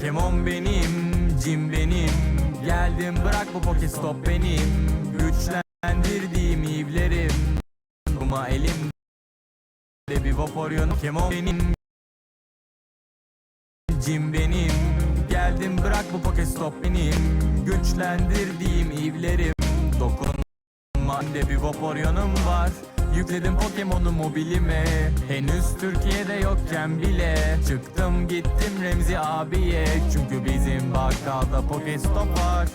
Pokemon benim, Jim benim. Geldim bırak bu Pokestop benim. Güçlendirdiğim ivlerim. Kuma elimde bir Vaporeon Pokemon benim. Jim benim. Geldim bırak bu Pokestop benim. Güçlendirdiğim ivlerim. Dokunma de bir Vaporeon'um var Yükledim Pokemon'u mobilime. Henüz Türkiye'de yokken bile. Çıktım gittim Remzi abiye. Çünkü bizim bakkalda Pokestop var.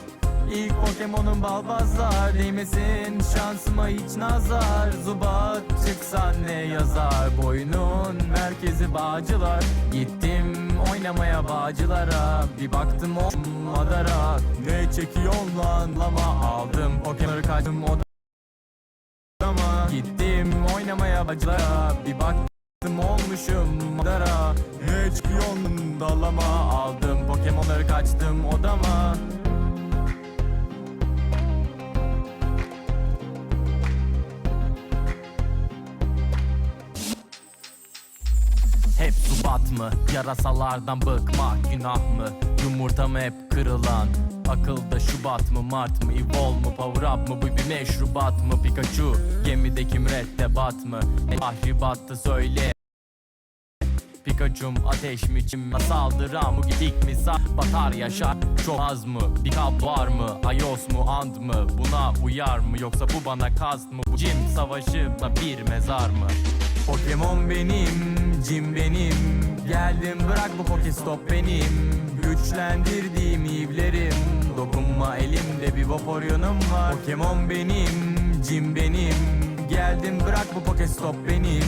İlk Pokemon'un balbazlar Değmesin. Şansıma hiç nazar. Zubat çıksan ne yazar? Boynun merkezi bağcılar. Gittim oynamaya bağcılara. Bir baktım o madara. Ne çekiyorsun lan? Lama Aldım Pokemon'u kaçtım odama oynamaya bacılara Bir baktım olmuşum madara. Ne çıkıyorsun dalama? Aldım Pokemon'ları kaçtım odama. Hep subat mı? Yarasalardan bıkmak günah mı? Yumurtam hep kırılan Akılda Şubat mı Mart mı Evolve mu Power up mı? Bu bir meşrubat mı? Pikachu Gemideki mürettebat mı? Ne tahribattı söyle. Pikachu'm ateş mi çim mi? Saldıra mı gidik mi? Sa batar yaşar çok az mı? Bir kap var mı? Ayos mu and mı? Buna uyar mı? Yoksa bu bana kast mı? Bu cim savaşı da bir mezar mı Pokemon benim Jim benim. Geldim bırak bu Pokestop benim. Güçlendirdiğim ivlerim. Dokunma elimde bir Vaporeon'um var. Pokemon benim Jim benim. Geldim bırak bu Pokestop benim.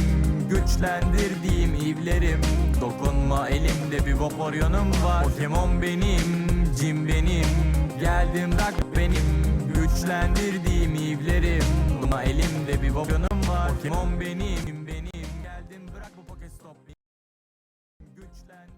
Güçlendirdiğim ivlerim. Dokunma elimde bir Vaporeon'um var. Pokemon benim, Jim benim. Geldim bırak benim. Güçlendirdiğim ivlerim. Dokunma elimde bir Vaporeon'um var. Pokemon benim, bırak bu Pokestop Güçlendirdiğim